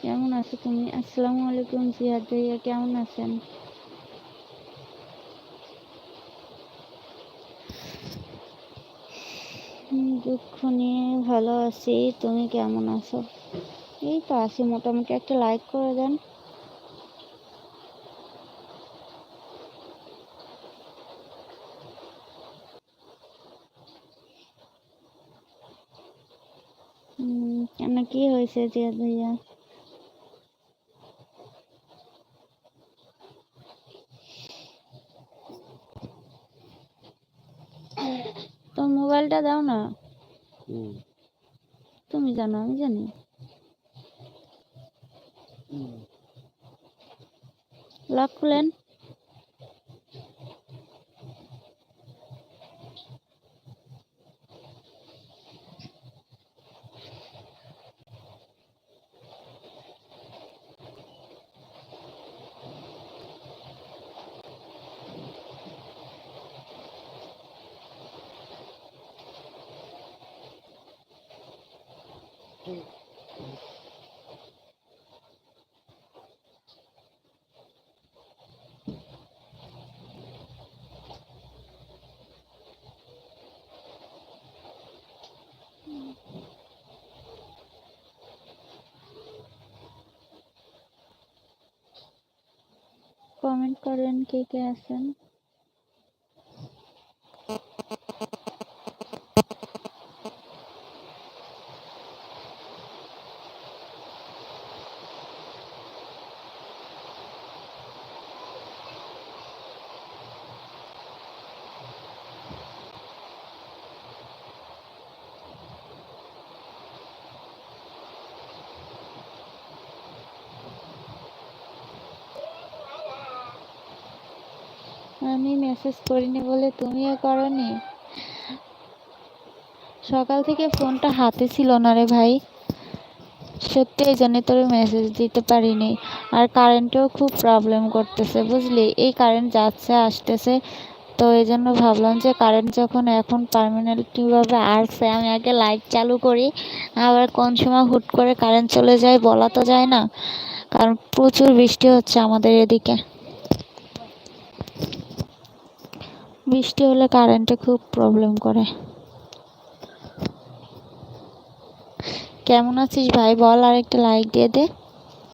কেমন আছো তুমি? আসসালামু আলাইকুম জিয়াদ ভাইয়া কেমন আছেন? দুঃখ নিয়ে ভালো আছি। তুমি কেমন আছো? এই তো আছি মোটামুটি। একটা লাইক করে দেন। হুম, কেন কি হয়েছে জিয়াদ ভাইয়া তো মোবাইলটা দাও না। তুমি জানো আমি জানি। লক খুলেন। কমেন্ট করেন কে কে আমি মেসেজ করিনি বলে তুমিও করনি? সকাল থেকে ফোনটা হাতে ছিল না রে ভাই। সত্যি এই জন্য তোর মেসেজ দিতে পারিনি। আর কারেন্টেও খুব প্রবলেম করতেছে, বুঝলি? এই কারেন্ট যাচ্ছে, আসতেছে। তো এই জন্য ভাবলাম যে কারেন্ট যখন এখন পারমানেন্টলিভাবে আসছে, আমি আগে লাইট চালু করি। আবার কোন সময় হুট করে কারেন্ট চলে যায় বলা তো যায় না। কারণ প্রচুর বৃষ্টি হচ্ছে আমাদের এদিকে। বৃষ্টি হলে কারেন্টে খুব প্রবলেম করে। কেমন আছিস ভাই? বল আর একটা লাইক দিয়ে দে।